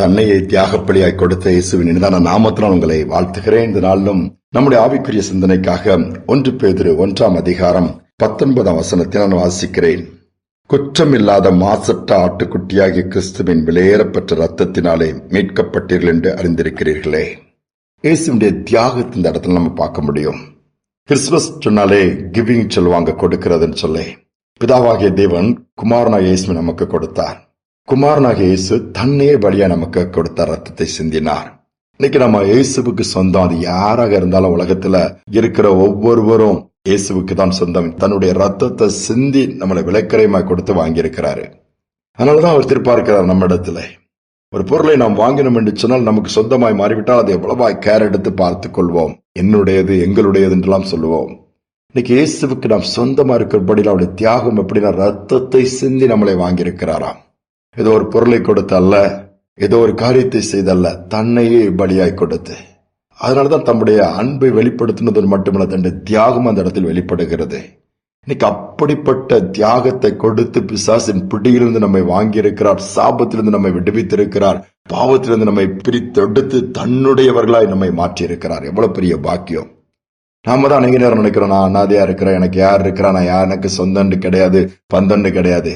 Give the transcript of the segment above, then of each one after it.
தன்னையை தியாகப்பலியாய் கொடுத்த இயேசுவின் இனிதான நாமத்தினால் உங்களை வாழ்த்துகிறேன். இந்த நாளிலும் நம்முடைய ஆவிக்குரிய சிந்தனைக்காக ஒன்று பேதிரு ஒன்றாம் அதிகாரம் பத்தொன்பதாம் வசனத்தை நான் வாசிக்கிறேன். குற்றமில்லாத மாசற்ற ஆட்டுக்குட்டியாகிய கிறிஸ்துவின் விலையேறப்பெற்ற ரத்தத்தினாலே மீட்கப்பட்டீர்கள் என்று அறிந்திருக்கிறீர்களே. இயேசுடைய தியாகத்தின் இடத்துல நம்ம பார்க்க முடியும். கிறிஸ்துமஸ் சொன்னாலே கிவிங் சொல்லுவாங்க கொடுக்கிறதுன்னு சொல்லி. பிதாவாகிய தேவன் குமாரனா இயேசு நமக்கு கொடுத்தார். குமாரனாக இயேசு தன்னையே பலியா நமக்கு கொடுத்தார் ரத்தத்தை சிந்தினார். இன்னைக்கு நம்ம இயேசுவுக்கு சொந்தம். அது யாராக இருந்தாலும் உலகத்துல இருக்கிற ஒவ்வொருவரும் இயேசுவுக்கு தான் சொந்தம். தன்னுடைய ரத்தத்தை சிந்தி நம்மளை விலைக்கரையமாய் கொடுத்து வாங்கியிருக்கிறாரு. அதனாலதான் அவர் திருப்பார்க்கிறார் நம்ம இடத்துல. ஒரு பொருளை நாம் வாங்கினோம் என்று சொன்னால் நமக்கு சொந்தமாய் மாறிவிட்டால் அதை எவ்வளவாய் கேர் எடுத்து பார்த்துக் கொள்வோம். என்னுடையது எங்களுடையது என்றெல்லாம் சொல்லுவோம். இன்னைக்கு இயேசுவுக்கு நாம் சொந்தமா இருக்கிறபடியில் அவருடைய தியாகம் எப்படின்னா ரத்தத்தை சிந்தி நம்மளை வாங்கியிருக்கிறாராம். ஏதோ ஒரு பொருளை கொடுத்து அல்ல ஏதோ ஒரு காரியத்தை செய்தல்ல தன்னையே பலியாய் கொடுத்து. அதனாலதான் தம்முடைய அன்பை வெளிப்படுத்தினது மட்டுமல்ல தன்னுடைய தியாகம் அந்த இடத்தில் வெளிப்படுகிறது. இன்னைக்கு அப்படிப்பட்ட தியாகத்தை கொடுத்து பிசாசின் பிடியிலிருந்து நம்மை வாங்கியிருக்கிறார் சாபத்திலிருந்து நம்மை விடுவித்திருக்கிறார் பாவத்திலிருந்து நம்மை பிரித்தெடுத்து தன்னுடையவர்களாய் நம்மை மாற்றியிருக்கிறார். எவ்வளவு பெரிய பாக்கியம். நாம தான் அநேக நேரம் நினைக்கிறோம் நான் அனாதையா இருக்கிறேன் எனக்கு யார் இருக்கிறா நான் யார் எனக்கு சொந்தண்டு கிடையாது பந்தண்டு கிடையாது.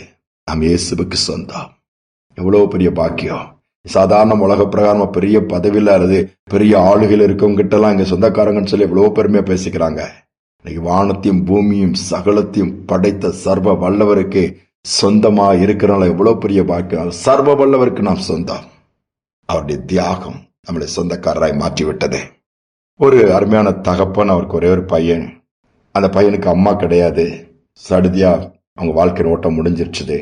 நாம் இயேசுவுக்கு சொந்தம். எவ்வளவு பெரிய பாக்கியம்? சாதாரண உலக பிரகாரமா பெரிய பதவியில் அல்லது பெரிய ஆளுகள் இருக்கவங்க கிட்டலாம் இங்க சொந்தக்காரங்கன்னு சொல்லி எவ்வளோ பெருமையா பேசிக்கிறாங்க. இன்னைக்கு வானத்தையும் பூமியும் சகலத்தையும் படைத்த சர்வ வல்லவருக்கு சொந்தமா இருக்கிறனால எவ்வளோ பெரிய பாக்கியம்? சர்வ வல்லவருக்கு நாம் சொந்தம். அவருடைய தியாகம் நம்மளை சொந்தக்காரராய் மாற்றி விட்டது ஒரு அருமையான தகப்பன் அவருக்கு ஒரே ஒரு பையன். அந்த பையனுக்கு அம்மா கிடையாது. சடுதியா அவங்க வாழ்க்கை ஓட்டம் முடிஞ்சிருச்சுது.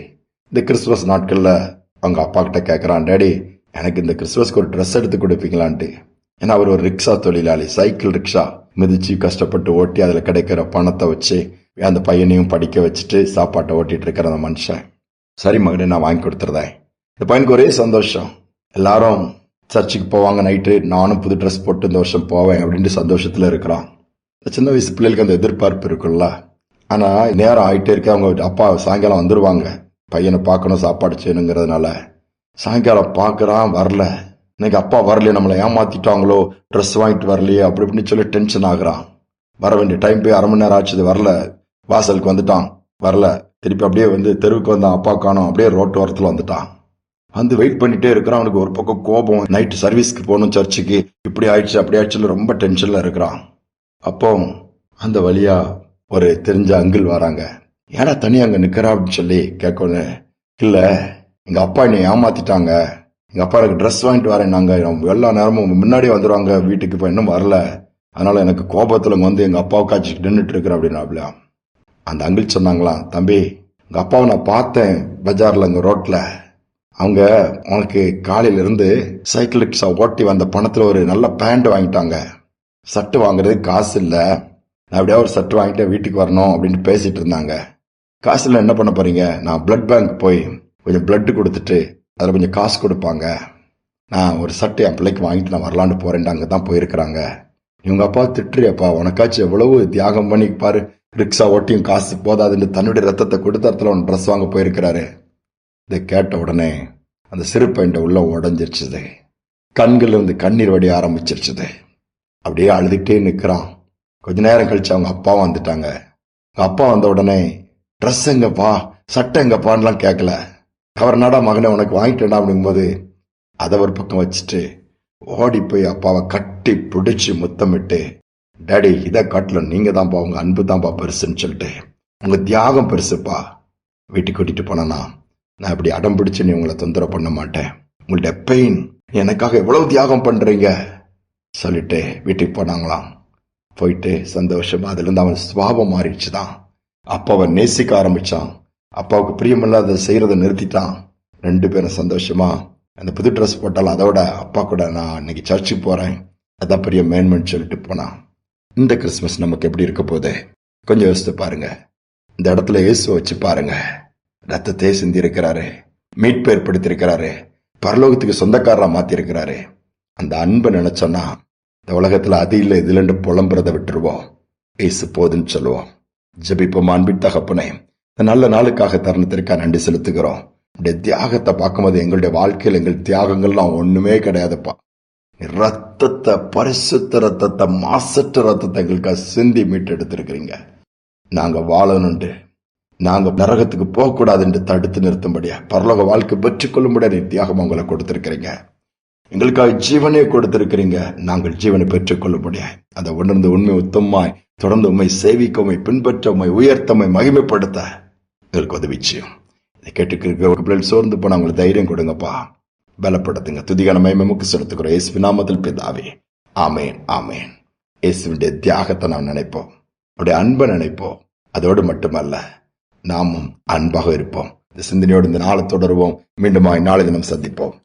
இந்த கிறிஸ்துமஸ் நாட்களில் அவங்க அப்பா கிட்ட கேட்குறான் டேடி எனக்கு இந்த கிறிஸ்துமஸ்க்கு ஒரு ட்ரெஸ் எடுத்து கொடுப்பீங்களான்ட்டு. ஏன்னா அவர் ஒரு ரிக்ஷா தொழிலாளி சைக்கிள் ரிக்ஷா. மிதிச்சு கஷ்டப்பட்டு ஓட்டி அதில் கிடைக்கிற பணத்தை வச்சு அந்த பையனையும் படிக்க வச்சுட்டு சாப்பாட்டை ஓட்டிட்டு இருக்கிற அந்த மனுஷன். சரி மகனே நான் வாங்கி கொடுத்துருதேன் இந்த பையனுக்கு ஒரே சந்தோஷம். எல்லாரும் சர்ச்சுக்கு போவாங்க நைட்டு நானும் புது ட்ரெஸ் போட்டு இந்த வருஷம் போவேன் அப்படின்ட்டு சந்தோஷத்தில் இருக்கிறான். சின்ன வயசு பிள்ளைகளுக்கு அந்த எதிர்பார்ப்பு இருக்குல்ல ஆனால் நேரம் ஆகிட்டே இருக்க. அவங்க அப்பா சாயங்காலம் வந்துருவாங்க. பையனை பார்க்கணும் சாப்பாடு செய்யணுங்கிறதுனால. சாயங்காலம் பார்க்குறான் வரல. இன்னைக்கு அப்பா வரலையே நம்மளை ஏமாத்திட்டாங்களோ ட்ரெஸ் வாங்கிட்டு வரலையே அப்படி இப்படின்னு சொல்லி டென்ஷன் ஆகுறான். வர வேண்டிய டைம் போய் அரை மணி நேரம் ஆச்சுது வரல. வாசலுக்கு வந்துட்டான் வரல. திருப்பி அப்படியே வந்து தெருவுக்கு வந்தான் அப்பா காணும் அப்படியே ரோட்டு ஓரத்தில் வந்துட்டான். வந்து வெயிட் பண்ணிட்டே இருக்கிறான் அவனுக்கு ஒரு பக்கம் கோபம் நைட்டு சர்வீஸ்க்கு போகணும் சர்ச்சுக்கு இப்படி ஆயிடுச்சு அப்படி ஆயிடுச்சுன்னு ரொம்ப டென்ஷனில் இருக்கிறான். அப்போ அந்த வழியாக ஒரு தெரிஞ்ச அங்கிள் வராங்க. ஏடா தனியா அங்க நிற்கிறா அப்படின்னு சொல்லி கேட்கணும் இல்ல எங்க அப்பா என்னை ஏமாத்திட்டாங்க. எங்க அப்பா எனக்கு ட்ரெஸ் வாங்கிட்டு வரேன். நாங்க எல்லா நேரமும் முன்னாடியே வந்துருவாங்க. வீட்டுக்கு இப்போ இன்னும் வரல. அதனால எனக்கு கோபத்துல வந்து எங்க அப்பாவை காய்ச்சிட்டு நின்றுட்டு இருக்கிறேன் அப்படின்னாப்ல. அந்த அங்கிள் சொன்னாங்களாம் தம்பி எங்கள் அப்பாவை நான் பார்த்தேன் பஜார்ல அங்க ரோட்ல. அவங்க உனக்கு காலையில இருந்து சைக்கிள் ரிக்ஷா ஓட்டி வந்த பணத்துல ஒரு நல்ல பேண்ட் வாங்கிட்டாங்க. சட்டு வாங்குறதுக்கு காசு இல்லை. நான் அப்படியே ஒரு சட்டு வாங்கிட்டு வீட்டுக்கு வரணும் அப்படின்னு பேசிட்டு இருந்தாங்க. காசு இல்லை என்ன பண்ண போறீங்க? நான் பிளட் பேங்க் போய் கொஞ்சம் பிளட் கொடுத்துட்டு அதில் கொஞ்சம் காசு கொடுப்பாங்க. நான் ஒரு சட்டை என் பிள்ளைக்கு வாங்கிட்டு நான் வரலான்னு போறேன்ட்டு அங்கே தான் போயிருக்கிறாங்க. இவங்க அப்பா திட்டுறியப்பா உனக்காச்சும் எவ்வளவு தியாகம் பண்ணி பாரு. ரிக்ஷா ஓட்டியும் காசு போதாதுன்னு தன்னுடைய ரத்தத்தை கொடுத்த இடத்துல அவன் ட்ரெஸ் வாங்க போயிருக்கிறாரு. இதை கேட்ட உடனே அந்த சிறு பையன் உள்ள உடஞ்சிருச்சுது. கண்கள் இருந்து கண்ணீர் வடி ஆரம்பிச்சிருச்சுது. அப்படியே அழுதுகிட்டே நிற்கிறான் கொஞ்ச நேரம் கழிச்சு அவங்க அப்பா வந்துட்டாங்க. அவங்க அப்பா வந்த உடனே ட்ரெஸ் எங்கப்பா சட்டை எங்கப்பான்லாம் கேட்கல அவர் மகனை உனக்கு வாங்கிட்டேடா அப்படிங்கும்போது அதை ஒரு பக்கம் வச்சுட்டு ஓடி போய் அப்பாவை கட்டி பிடிச்சி முத்தமிட்டு டேடி இதை காட்டிலும் நீங்க தான்ப்பா உங்க அன்பு தான்ப்பா பெருசுன்னு சொல்லிட்டு உங்க தியாகம் பெருசுப்பா. வீட்டுக்கு கூட்டிட்டு போனேன்னா நான் இப்படி அடம் பிடிச்சு நீ உங்களை தொந்தரவு பண்ண மாட்டேன். உங்கள்ட்ட பெயின் எனக்காக எவ்வளவு தியாகம் பண்றீங்க? சொல்லிட்டு வீட்டுக்கு போனாங்களாம். போயிட்டு சந்தோஷமா அதுல இருந்து அவன் சுவாபம் அப்போ அப்பாவை நேசிக்க ஆரம்பிச்சான். அப்பாவுக்கு பிரியமில்லாத செய்யறதை நிறுத்திட்டான். ரெண்டு பேரும் சந்தோஷமா அந்த புது ட்ரெஸ் போட்டாலும் அதோட அப்பா கூட நான் இன்னைக்கு சர்ச்சுக்கு போறேன். அதான் பெரிய மேன்மெண்ட் சொல்லிட்டு போனான். இந்த கிறிஸ்மஸ் நமக்கு எப்படி இருக்க போகுது? கொஞ்சம் யோசித்து பாருங்க. இந்த இடத்துல இயேசு வச்சு பாருங்க. ரத்தத்தை சிந்தி இருக்கிறாரு மீட்பு ஏற்படுத்தியிருக்கிறாரு. பரலோகத்துக்கு சொந்தக்காரரா மாத்திருக்கிறாரு அந்த அன்பை நினைச்சோன்னா இந்த உலகத்துல அது இல்லை இதுலன்னு புலம்புறத விட்டுருவோம். ஏசு போதுன்னு சொல்லுவோம். ஜபிப்போம் அன்பின் தகப்பனே இந்த நல்ல நாளுக்காக தருணத்திற்காக நன்றி செலுத்துகிறோம். உடைய தியாகத்தை பார்க்கும்போது எங்களுடைய வாழ்க்கையில் எங்கள் தியாகங்கள்லாம் ஒண்ணுமே கிடையாதுப்பா. ரத்தத்தை பரிசுத்த ரத்தத்தை மாசற்ற ரத்தத்தை எங்களுக்காக சிந்தி மீட்டெடுத்திருக்கிறீங்க நாங்க வாழணுண்டு நாங்க நரகத்துக்கு போகக்கூடாது என்று தடுத்து நிறுத்தும்படியா. பரலோக வாழ்க்கை பெற்றுக்கொள்ளும்படியா நீ தியாகம் உங்களை கொடுத்திருக்கிறீங்க. எங்களுக்காக ஜீவனே கொடுத்திருக்கிறீங்க. நாங்கள் ஜீவனை பெற்றுக்கொள்ளும்படியா அதை உணர்ந்து உண்மை உத்தமாய் தொடர்ந்து உண்மை சேவிக்க உண்மை பின்பற்ற உண்மை உயர்த்தமை மகிமைப்படுத்த. எங்களுக்கு உதவி செய்யும். இதை கேட்டுக்கிற பிள்ளைகள் சோர்ந்து போன அவங்களுக்கு தைரியம் கொடுங்கப்பா. பலப்படுத்துங்க. துதிகான மயமமுக்கு செலுத்துக்கிறோம் இயேசு நாமத்தில் பிதாவே. ஆமேன் ஆமேன். இயேசுடைய தியாகத்தை நாம் நினைப்போம். அவருடைய அன்பை நினைப்போம். அதோடு மட்டுமல்ல நாமும் அன்பாக இருப்போம். இந்த சிந்தனையோடு இந்த நாளை தொடருவோம். மீண்டும் நாளை தினம் சந்திப்போம்.